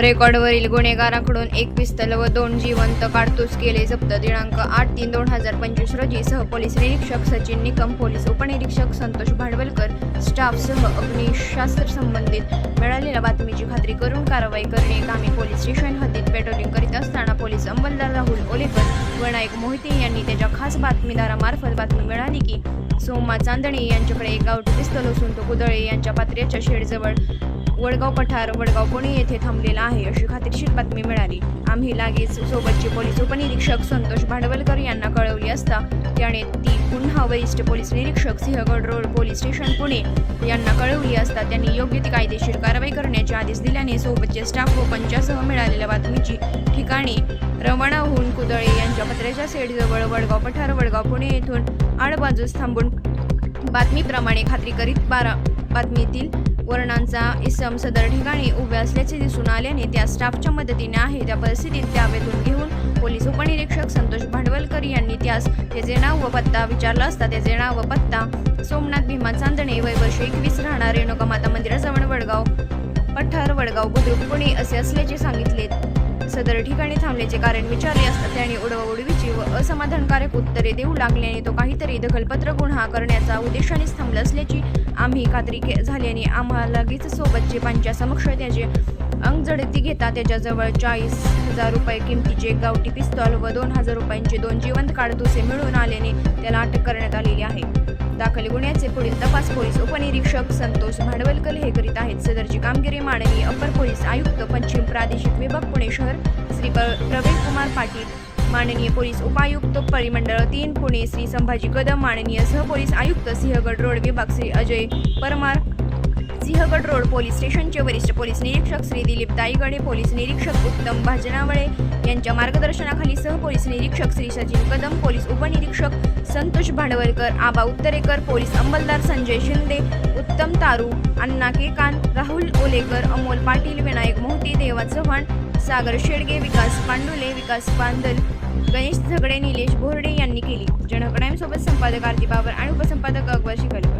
रेकॉर्डवरील गुन्हेगाराकडून एक पिस्तल व दोन जिवंत काडतूस केले. जप्त दिनांक आठ तीन दोन हजार पंचवीस रोजी सह पोलीस निरीक्षक सचिन निकम पोलीस उपनिरीक्षक संतोष भांडवलकर स्टाफसह अग्निशास्त्र संबंधित मिळालेल्या बातमीची खात्री करून कारवाई करणे. कामी पोलीस स्टेशन हद्दीत पेट्रोलिंग करीत असताना पोलीस अंमलदार राहुल ओलेकर व नाईक मोहिते यांनी त्याच्या खास बातमीदारामार्फत बातमी मिळाली की सोमा चांदणे यांच्याकडे एक गावठी पिस्तल असून तो कुदळे यांच्या पात्र्याच्या शेडजवळ वडगाव पठार वडगाव पुणे येथे थांबलेला आहे अशी खात्रीशीर बातमी मिळाली. आम्ही लागेच सोबतचे पोलीस उपनिरीक्षक संतोष भांडवलकर यांना कळवली असता त्याने ती पुन्हा वरिष्ठ पोलीस निरीक्षक Sinhagad road police station Pune यांना कळवली असता त्यांनी योग्य ती कायदेशीर कारवाई करण्याचे आदेश दिल्याने सोबतचे स्टाफ व पंचासह मिळालेल्या बातमीची ठिकाणी रवाना होऊन कुदळे यांच्या पत्र्याच्या सेडजवळ वडगाव पठार वडगाव पुणे येथून आडबाजूस थांबून बातमीप्रमाणे खात्री करीत बारा बातमीतील वर्णांचा इसम सदर ठिकाणी उभे असल्याचे दिसून आल्याने त्या स्टाफच्या मदतीने आहे त्या परिस्थितीत त्यावेतून घेऊन पोलीस उपनिरीक्षक संतोष भांडवलकर यांनी त्यास त्याचे नाव व पत्ता विचारला असता त्याचे नाव व पत्ता सोमनाथ भीमा चांदणे वय वर्ष एकवीस राहणार रेणुका माता मंदिराजवळ वडगाव पठार वडगाव बुद्रुक पुणे असे असल्याचे सांगितले. सदर ठिकाणी थांबल्याचे कारण विचारले असता त्याने उडवाउडवी व असमाधानकारक उत्तरे देऊ लागल्याने तो काहीतरी दखलपत्र गुन्हा करण्याचा उद्देशानेच थांबला असल्याची आम्ही खात्री के- झाल्याने आम्हाला लगेच सोबतचे पंचासमक्ष त्याचे अंग अंगजडती घेता त्याच्याजवळ चाळीस हजार रुपये किमतीचे एक गावठी पिस्तॉल व दोन हजार रुपयांचे दोन जिवंत काडतुसे मिळून आल्याने त्याला अटक करण्यात आलेली आहे. दाखल गुन्ह्याचे पुढील तपास पोलीस उपनिरीक्षक संतोष भांडवलकर हे करीत आहेत. सदरची कामगिरी माननीय अपर पोलीस आयुक्त पश्चिम प्रादेशिक विभाग पुणे शहर श्री प्रवीण कुमार पाटील माननीय पोलीस उपायुक्त परिमंडळ तीन पुणे श्री संभाजी कदम माननीय सहपोलीस आयुक्त सिंहगड रोड विभाग श्री अजय परमार सिंहगड रोड पोलीस स्टेशनचे वरिष्ठ पोलीस निरीक्षक श्री दिलीप दाईगडे पोलीस निरीक्षक उत्तम भाजनावळे यांच्या मार्गदर्शनाखाली सहपोलीस निरीक्षक श्री सचिन कदम पोलीस उपनिरीक्षक संतोष भांडवलकर आबा उत्तरेकर पोलीस अंमलदार संजय शिंदे उत्तम तारू अण्णा केकान राहुल ओलेकर अमोल पाटील विनायक मोहती देवा चव्हाण सागर शेडगे विकास पांडुले विकास पांदल गणेश झगडे निलेश भोरडे यांनी केली. जनक संपादक आरती बाबर आणि उपसंपादक अकबर शिकलकर.